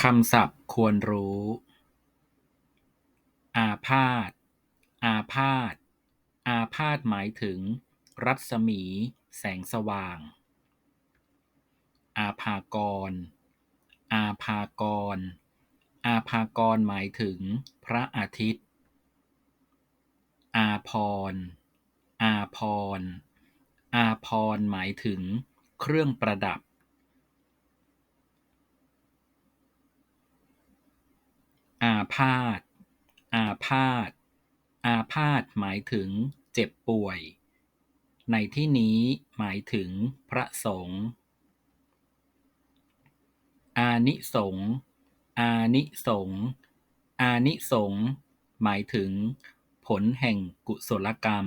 คำศัพท์ควรรู้ อาพาธ อาพาธ อาพาธหมายถึง รัศมี แสงสว่าง อาภากร อาภากร อาภากรหมายถึง พระอาทิตย์ อาภรอาภรอาภรหมายถึง เครื่องประดับ อา พาธ อาพาธ อาพาธหมายถึงเจ็บป่วย ในที่นี้หมายถึงพระสงฆ์อานิสงส์อานิสงส์อานิสงส์หมายถึงผลแห่งกุศลกรรม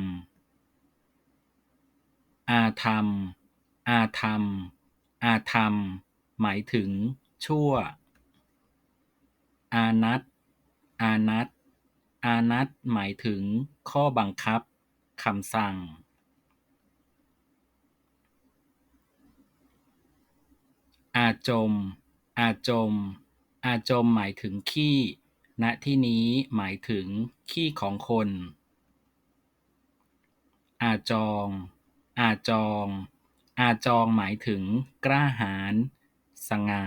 อาธรรม อาธรรม อาธรรม หมายถึงชั่ว อานัต อานัต อานัตหมายถึง ข้อบังคับ คำสั่งอาจม อาจม อาจมหมายถึงขี้ ณ ที่นี้หมายถึงขี้ของคน อาจอง อาจอง อาจองหมายถึง กล้าหาญ สง่า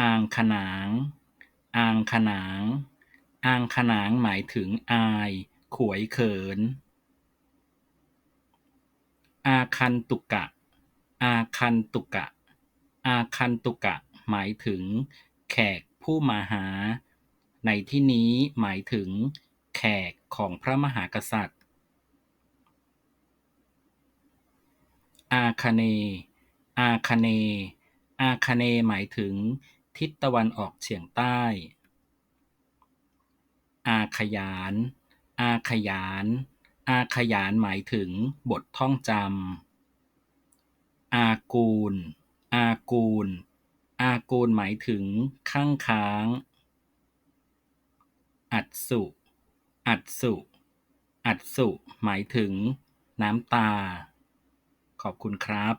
อ่างขนาง อางขนาง อางขนางหมายถึงอาย ขวยเขิน อาคันตุกะ อาคันตุกะ อาคันตุกะ หมายถึง แขกผู้มาหา ในที่นี้หมายถึง แขกของพระมหากษัตริย์ อาคเน อาคเน อาคเน หมายถึง ทิศตะวันออกเฉียงใต้ อาขยาน อาขยาน อาขยานหมายถึงบทท่องจำ อากูล อากูล อากูลหมายถึงคั่งค้าง อัดสุ อัดสุ อัดสุ หมายถึงน้ำตา ขอบคุณครับ